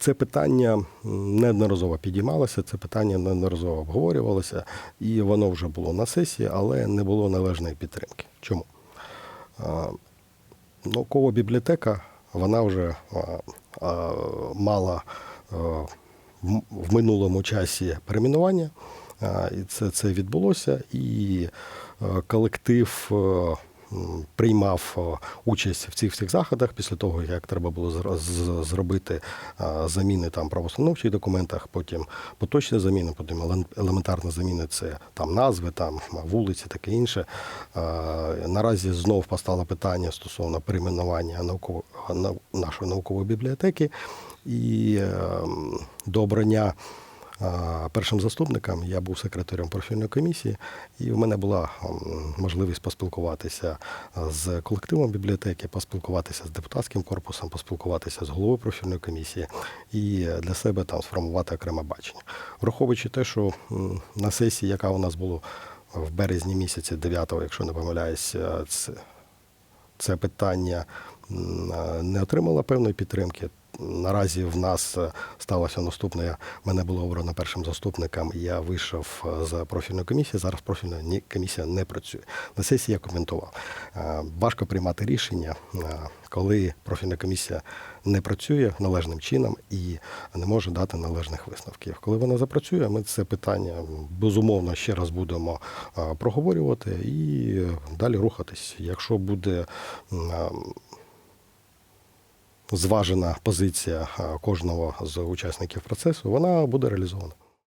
Це питання неодноразово підіймалося, це питання неодноразово обговорювалося, і воно вже було на сесії, але не було належної підтримки. Чому? Наукова бібліотека, вона вже мала в- минулому часі перейменування, і це, це відбулося, і колектив. Приймав е, участь в цих всіх заходах після того, як треба було зробити е, заміни там правоустановчих документах, потім поточні заміни, потім елементарні заміни це там назви, там вулиці, таке інше. Е, Наразі знов постало питання стосовно перейменування науково- нашої наукової бібліотеки і е, м, до першим заступником я був секретарем профільної комісії, і в мене була можливість поспілкуватися з колективом бібліотеки, поспілкуватися з депутатським корпусом, поспілкуватися з головою профільної комісії і для себе там сформувати окреме бачення. Враховуючи те, що на сесії, яка у нас була в березні місяці, 9-го, якщо не помиляюся, це, це питання е, не отримало певної підтримки. Наразі в нас е, сталося наступне. Мене було обрано першим заступником. Я вийшов е, з профільної комісії. Зараз профільна комісія не працює. На сесії я коментував. Е, Важко приймати рішення, коли профільна комісія не працює належним чином і не може дати належних висновків. Коли вона запрацює, ми це питання безумовно ще раз будемо проговорювати і далі рухатись. Якщо буде зважена позиція е, кожного з учасників процесу, вона буде реалізована.